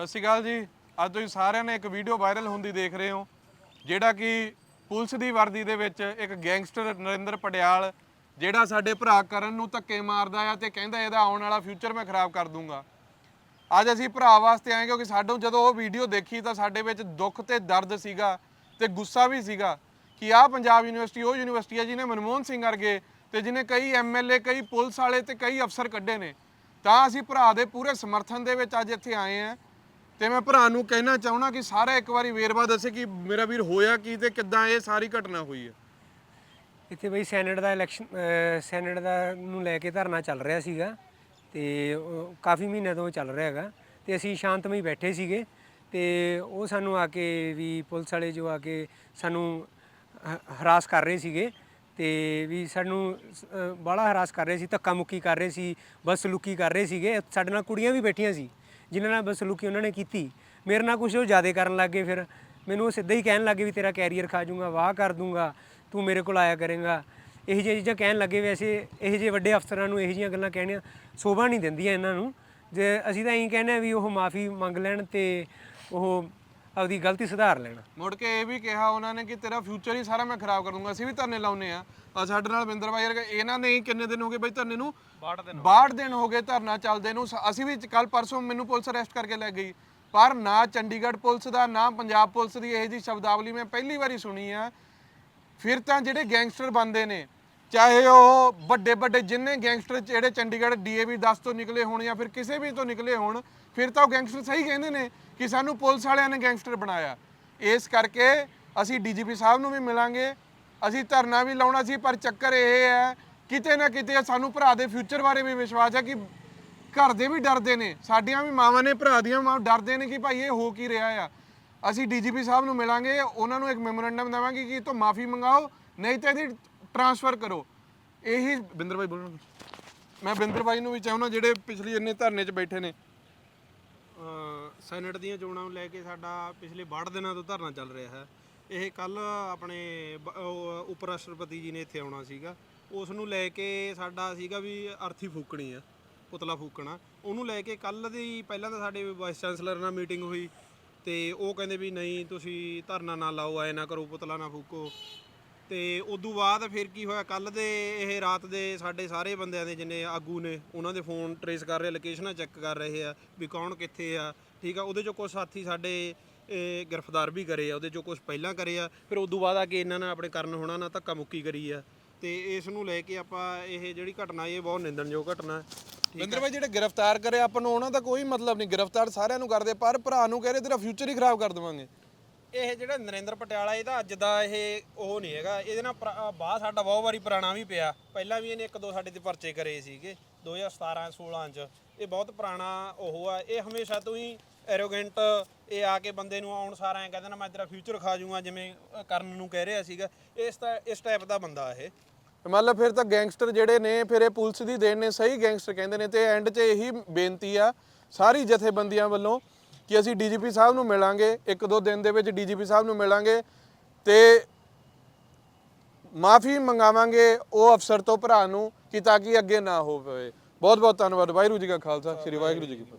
ਸਤਿ ਸ਼੍ਰੀ ਅਕਾਲ ਜੀ। ਅੱਜ ਤੁਸੀਂ ਸਾਰਿਆਂ ਨੇ ਇੱਕ ਵੀਡੀਓ ਵਾਇਰਲ ਹੁੰਦੀ ਦੇਖ ਰਹੇ ਹੋ, ਜਿਹੜਾ ਕਿ ਪੁਲਿਸ ਦੀ ਵਰਦੀ ਦੇ ਵਿੱਚ ਇੱਕ ਗੈਂਗਸਟਰ ਨਰਿੰਦਰ ਪਟਿਆਲ, ਜਿਹੜਾ ਸਾਡੇ ਭਰਾ ਕਰਨ ਨੂੰ ਧੱਕੇ ਮਾਰਦਾ ਆ ਤੇ ਕਹਿੰਦਾ ਇਹਦਾ ਆਉਣ ਵਾਲਾ ਫਿਊਚਰ ਮੈਂ ਖਰਾਬ ਕਰ ਦੂੰਗਾ। ਅੱਜ ਅਸੀਂ ਭਰਾ ਵਾਸਤੇ ਆਏ ਕਿਉਂਕਿ ਸਾਨੂੰ ਜਦੋਂ ਉਹ ਵੀਡੀਓ ਦੇਖੀ ਤਾਂ ਸਾਡੇ ਵਿੱਚ ਦੁੱਖ ਤੇ ਦਰਦ ਸੀਗਾ ਤੇ ਗੁੱਸਾ ਵੀ ਸੀਗਾ ਕਿ ਆਹ ਪੰਜਾਬ ਯੂਨੀਵਰਸਿਟੀ, ਉਹ ਯੂਨੀਵਰਸਿਟੀ ਹੈ ਜਿਹਨੇ ਮਨਮੋਹਨ ਸਿੰਘ ਵਰਗੇ ਤੇ ਜਿਹਨੇ ਕਈ ਐਮਐਲਏ ਕਈ ਪੁਲਿਸ ਵਾਲੇ ਤੇ ਕਈ ਅਫਸਰ ਕੱਢੇ ਨੇ। ਤਾਂ ਅਸੀਂ ਭਰਾ ਦੇ ਪੂਰੇ ਸਮਰਥਨ ਦੇ ਵਿੱਚ ਅੱਜ ਇੱਥੇ ਆਏ ਆ। ਤੇ ਮੈਂ ਭਰਾ ਨੂੰ ਕਹਿਣਾ ਚਾਹੁੰਦਾ ਕਿ ਸਾਰਾ ਇੱਕ ਵਾਰੀ ਵੇਰਵਾ ਦੱਸੇ ਕਿ ਮੇਰਾ ਵੀਰ ਹੋਇਆ ਕੀ ਤੇ ਕਿੱਦਾਂ ਇਹ ਸਾਰੀ ਘਟਨਾ ਹੋਈ ਹੈ। ਇੱਥੇ ਬਈ ਸੈਨੇਟ ਦਾ ਇਲੈਕਸ਼ਨ ਸੈਨੇਟ ਦਾ ਨੂੰ ਲੈ ਕੇ ਧਰਨਾ ਚੱਲ ਰਿਹਾ ਸੀਗਾ ਤੇ ਉਹ ਕਾਫੀ ਮਹੀਨਿਆਂ ਤੋਂ ਚੱਲ ਰਿਹਾ ਹੈਗਾ ਤੇ ਅਸੀਂ ਸ਼ਾਂਤਮਈ ਬੈਠੇ ਸੀਗੇ ਤੇ ਉਹ ਸਾਨੂੰ ਆ ਕੇ ਵੀ ਪੁਲਿਸ ਵਾਲੇ ਜੋ ਆ ਕੇ ਸਾਨੂੰ ਹ- ਹਰਾਸ ਕਰ ਰਹੇ ਸੀਗੇ ਤੇ ਵੀ ਸਾਨੂੰ ਬਾਹਲਾ ਹਰਾਸ ਕਰ ਰਹੇ ਸੀ, ਧੱਕਾ ਮੁੱਕੀ ਕਰ ਰਹੇ ਸੀ ਬਦਸਲੂਕੀ ਕਰ ਰਹੇ ਸੀਗੇ, ਸਾਡੇ ਨਾਲ ਕੁੜੀਆਂ ਵੀ ਬੈਠੀਆਂ ਸੀ। ਜਿਨ੍ਹਾਂ ਨਾਲ ਬਸਲੂਕੀ ਉਹਨਾਂ ਨੇ ਕੀਤੀ। ਮੇਰੇ ਨਾਲ ਕੁਝ ਉਹ ਜ਼ਿਆਦਾ ਕਰਨ ਲੱਗੇ ਫਿਰ। ਮੈਨੂੰ ਉਹ ਸਿੱਧਾ ਹੀ ਕਹਿਣ ਲੱਗੇ ਵੀ ਤੇਰਾ ਕੈਰੀਅਰ ਖਾ ਜੂੰਗਾ ਵਾਹ ਕਰ ਦੂੰਗਾ, ਤੂੰ ਮੇਰੇ ਕੋਲ ਆਇਆ ਕਰੇਗਾ। ਇਹੋ ਜਿਹੀਆਂ ਚੀਜ਼ਾਂ ਕਹਿਣ ਲੱਗੇ ਵੈਸੇ, ਇਹੋ ਜਿਹੇ ਵੱਡੇ ਅਫਸਰਾਂ ਨੂੰ ਇਹੋ ਜਿਹੀਆਂ ਗੱਲਾਂ ਕਹਿਣੀਆਂ ਸ਼ੋਭਾ ਨਹੀਂ ਦਿੰਦੀਆਂ ਇਹਨਾਂ ਨੂੰ। ਜੇ ਅਸੀਂ ਤਾਂ ਇਹੀ ਕਹਿੰਦੇ ਆ ਵੀ ਉਹ ਮਾਫੀ ਮੰਗ ਲੈਣ ਤੇ ਉਹ ਆਪਦੀ ਗਲਤੀ ਸੁਧਾਰ ਲੈਣ। ਮੁੜ ਕੇ ਇਹ ਵੀ ਕਿਹਾ ਉਹਨਾਂ ਨੇ ਕਿ ਤੇਰਾ ਫਿਊਚਰ ਹੀ ਸਾਰਾ ਮੈਂ ਖਰਾਬ ਕਰ ਦੂੰਗਾ ਅਸੀਂ ਵੀ ਧਰਨੇ ਲਾਉਨੇ ਆ ਆ ਸਾਡੇ ਨਾਲ ਬਿੰਦਰ ਭਾਈ ਵਰਗੇ ਇਹਨਾਂ ਨੇ ਹੀ ਕਿੰਨੇ ਦਿਨ ਹੋ ਗਏ ਬਈ ਧਰਨੇ ਨੂੰ? 62 ਦਿਨ 62 ਦਿਨ ਹੋ ਗਏ ਧਰਨਾ ਚੱਲਦੇ ਨੂੰ ਸ- ਅਸੀਂ ਵੀ ਕੱਲ ਪਰਸੋਂ ਮੈਨੂੰ ਪੁਲਿਸ ਅਰੈਸਟ ਕਰਕੇ ਲੈ ਗਈ। ਪਰ ਨਾ ਚੰਡੀਗੜ੍ਹ ਪੁਲਿਸ ਦਾ ਨਾ ਪੰਜਾਬ ਪੁਲਿਸ ਦੀ ਇਹ ਜੀ ਸ਼ਬਦਾਵਲੀ ਮੈਂ ਪਹਿਲੀ ਵਾਰੀ ਸੁਣੀ ਆ। ਫਿਰ ਤਾਂ ਜਿਹੜੇ ਗੈਂਗਸਟਰ ਬੰਦੇ ਨੇ ਚਾਹੇ ਉਹ ਵੱਡੇ ਵੱਡੇ ਜਿੰਨੇ ਗੈਂਗਸਟਰ ਜਿਹੜੇ ਚੰਡੀਗੜ੍ਹ ਡੀਏਵੀ 10 ਤੋਂ ਨਿਕਲੇ ਹੋਣ ਜਾਂ ਫਿਰ ਕਿਸੇ ਵੀ ਤੋਂ ਨਿਕਲੇ ਹੋਣ, ਫਿਰ ਤਾਂ ਉਹ ਗੈਂਗਸਟਰ ਸਹੀ ਕਹਿੰਦੇ ਨੇ ਕਿ ਸਾਨੂੰ ਪੁਲਿਸ ਵਾਲਿਆਂ ਨੇ ਗੈਂਗਸਟਰ ਬਣਾਇਆ। ਇਸ ਕਰਕੇ ਅਸੀਂ ਡੀਜੀਪੀ ਸਾਹਿਬ ਨੂੰ ਵੀ ਮਿਲਾਂਗੇ, ਅਸੀਂ ਧਰਨਾ ਵੀ ਲਾਉਣਾ ਸੀ, ਪਰ ਚੱਕਰ ਇਹ ਹੈ, ਕਿਤੇ ਨਾ ਕਿਤੇ ਸਾਨੂੰ ਭਰਾ ਦੇ ਫਿਊਚਰ ਬਾਰੇ ਵੀ ਵਿਸ਼ਵਾਸ ਹੈ ਕਿ ਘਰ ਦੇ ਵੀ ਡਰਦੇ ਨੇ, ਸਾਡੀਆਂ ਵੀ ਮਾਵਾਂ ਨੇ, ਭਰਾ ਦੀਆਂ ਮਾਂ ਡਰਦੇ ਨੇ ਕਿ ਭਾਈ ਇਹ ਹੋ ਕੀ ਰਿਹਾ ਆ। ਅਸੀਂ ਡੀਜੀਪੀ ਸਾਹਿਬ ਨੂੰ ਮਿਲਾਂਗੇ, ਉਹਨਾਂ ਨੂੰ ਇੱਕ ਮੈਮੋਰੈਂਡਮ ਦੇਵਾਂਗੇ ਕਿ ਇਹ ਤੋਂ ਮਾਫੀ ਮੰਗਾਓ, ਨਹੀਂ ਤਾਂ ਇਹਦੀ ਟਰਾਂਸਫਰ ਕਰੋ। ਇਹੀ ਬਿੰਦਰ ਭਾਈ ਬੋਲਣਾ ਮੈਂ ਬਿੰਦਰ ਭਾਈ ਨੂੰ ਵੀ ਚਾਹੁੰਦਾ ਜਿਹੜੇ ਪਿਛਲੀ ਇੰਨੇ ਧਰਨੇ 'ਚ ਬੈਠੇ ਨੇ। ਅ, ਸੈਨੇਟ ਦੀਆਂ ਚੋਣਾਂ ਨੂੰ ਲੈ ਕੇ ਸਾਡਾ ਪਿਛਲੇ 62 ਦਿਨਾਂ ਤੋਂ ਧਰਨਾ ਚੱਲ ਰਿਹਾ ਹੈ। ਇਹ ਕੱਲ ਆਪਣੇ ਉਪ ਰਾਸ਼ਟਰਪਤੀ ਜੀ ਨੇ ਇੱਥੇ ਆਉਣਾ ਸੀਗਾ। ਉਸ ਨੂੰ ਲੈ ਕੇ ਸਾਡਾ ਸੀਗਾ ਵੀ ਅਰਥੀ ਫੂਕਣੀ ਆ ਪੁਤਲਾ ਫੂਕਣਾ। ਉਹਨੂੰ ਲੈ ਕੇ ਕੱਲ ਦੀ ਪਹਿਲਾਂ ਤਾਂ ਸਾਡੇ ਵਾਈਸ ਚਾਂਸਲਰ ਨਾਲ ਮੀਟਿੰਗ ਹੋਈ ਤੇ ਉਹ ਕਹਿੰਦੇ ਵੀ ਨਹੀਂ ਤੁਸੀਂ ਧਰਨਾ ਨਾ ਲਾਓ ਐ ਨਾ ਕਰੋ ਪੁਤਲਾ ਨਾ ਫੂਕੋ। ਤੇ ਉਦੋਂ ਬਾਅਦ ਫਿਰ ਕੀ ਹੋਇਆ ਕੱਲ ਦੇ ਇਹ ਰਾਤ ਦੇ ਸਾਡੇ ਸਾਰੇ ਬੰਦਿਆਂ ਦੇ ਜਿੰਨੇ ਆਗੂ ਨੇ ਉਹਨਾਂ ਦੇ ਫੋਨ ਟਰੇਸ ਕਰ ਰਹੇ ਲੋਕੇਸ਼ਨਾਂ ਚੈੱਕ ਕਰ ਰਹੇ ਆ ਵੀ ਕੌਣ ਕਿੱਥੇ ਆ ਠੀਕ ਆ? ਉਹਦੇ ਚੋਂ ਕੁਝ ਸਾਥੀ ਸਾਡੇ ਇਹ, ਗ੍ਰਿਫਤਾਰ ਵੀ ਕਰੇ ਆ ਉਹਦੇ ਚੋਂ ਕੁਝ ਪਹਿਲਾਂ ਕਰੇ ਆ ਫਿਰ ਉਦੋਂ ਬਾਅਦ ਆ ਕੇ ਇਹਨਾਂ ਨਾਲ ਆਪਣੇ ਕਰਨ ਹੋਣਾ ਨਾਲ ਧੱਕਾ ਮੁੱਕੀ ਕਰੀ ਆ। ਤੇ ਇਸ ਨੂੰ ਲੈ ਕੇ ਆਪਾਂ ਇਹ ਜਿਹੜੀ ਘਟਨਾ ਇਹ ਬਹੁਤ ਨਿੰਦਣਯੋਗ ਘਟਨਾ ਹੈ। ਬਿੰਦਰ ਭਾਈ ਜਿਹੜੇ ਗ੍ਰਿਫਤਾਰ ਕਰੇ ਆਪਾਂ ਨੂੰ ਉਹਨਾਂ ਦਾ ਕੋਈ ਮਤਲਬ ਨਹੀਂ। ਗ੍ਰਿਫਤਾਰ ਸਾਰਿਆਂ ਨੂੰ ਕਰਦੇ ਪਰ ਭਰਾ ਨੂੰ ਕਹਿ ਰਹੇ ਤੇਰਾ ਫਿਊਚਰ ਹੀ ਖਰਾਬ ਕਰ ਦੇਵਾਂਗੇ। ਇਹ ਜਿਹੜਾ ਨਰਿੰਦਰ ਪਟਿਆਲਾ ਇਹਦਾ ਅੱਜ ਦਾ ਇਹ ਉਹ ਨਹੀਂ ਹੈਗਾ। ਇਹਦੇ ਨਾਲ ਪੁਰਾ ਬਾਹ ਸਾਡਾ ਬਹੁਤ ਵਾਰੀ ਪੁਰਾਣਾ ਵੀ ਪਿਆ। ਪਹਿਲਾਂ ਵੀ ਇਹਨੇ ਇੱਕ ਦੋ ਸਾਡੇ ਤੇ ਪਰਚੇ ਕਰੇ ਸੀਗੇ 2017 16 ਚ। ਇਹ ਬਹੁਤ ਪੁਰਾਣਾ ਉਹ ਆ। ਇਹ ਹਮੇਸ਼ਾ ਤੋਂ ਹੀ ਐਰੋਗੈਂਟ ਇਹ ਆ ਕੇ ਬੰਦੇ ਨੂੰ ਆਉਣ ਸਾਰ ਐ ਕਹਿੰਦਾ ਨਾ ਮੈਂ ਤੇਰਾ ਫਿਊਚਰ ਖਾ ਜਾਊਂਗਾ ਜਿਵੇਂ ਅ, ਕਰਨ ਨੂੰ ਕਹਿ ਰਿਹਾ ਸੀਗਾ। ਇਸ ਤਾਂ ਇਸ ਟਾਈਪ ਦਾ ਬੰਦਾ ਇਹ। ਮਤਲਬ ਫਿਰ ਤਾਂ ਗੈਂਗਸਟਰ ਜਿਹੜੇ ਨੇ ਫਿਰ ਇਹ ਪੁਲਿਸ ਦੀ ਦੇਣ ਨੇ ਸਹੀ ਗੈਂਗਸਟਰ ਕਹਿੰਦੇ ਨੇ। ਤੇ ਐਂਡ 'ਚ ਇਹੀ ਬੇਨਤੀ ਆ ਸਾਰੀ ਜਥੇਬੰਦੀਆਂ ਵੱਲੋਂ ਕਿ ਅਸੀਂ ਡੀਜੀਪੀ ਸਾਹਿਬ ਨੂੰ ਮਿਲਾਂਗੇ, ਇੱਕ ਦੋ ਦਿਨ ਦੇ ਵਿੱਚ ਡੀਜੀਪੀ ਸਾਹਿਬ ਨੂੰ ਮਿਲਾਂਗੇ ਤੇ ਮਾਫੀ ਮੰਗਾਵਾਂਗੇ ਉਹ ਅਫਸਰ ਤੋਂ ਭਰਾ ਨੂੰ ਕਿ ਤਾਂ ਕਿ ਅੱਗੇ ਨਾ ਹੋ ਪਵੇ ਬਹੁਤ ਬਹੁਤ ਧੰਨਵਾਦ। ਵਾਹਿਗੁਰੂ ਜੀ ਕਾ ਖਾਲਸਾ, ਸ੍ਰੀ ਵਾਹਿਗੁਰੂ ਜੀ ਕੀ ਫਤਿਹ।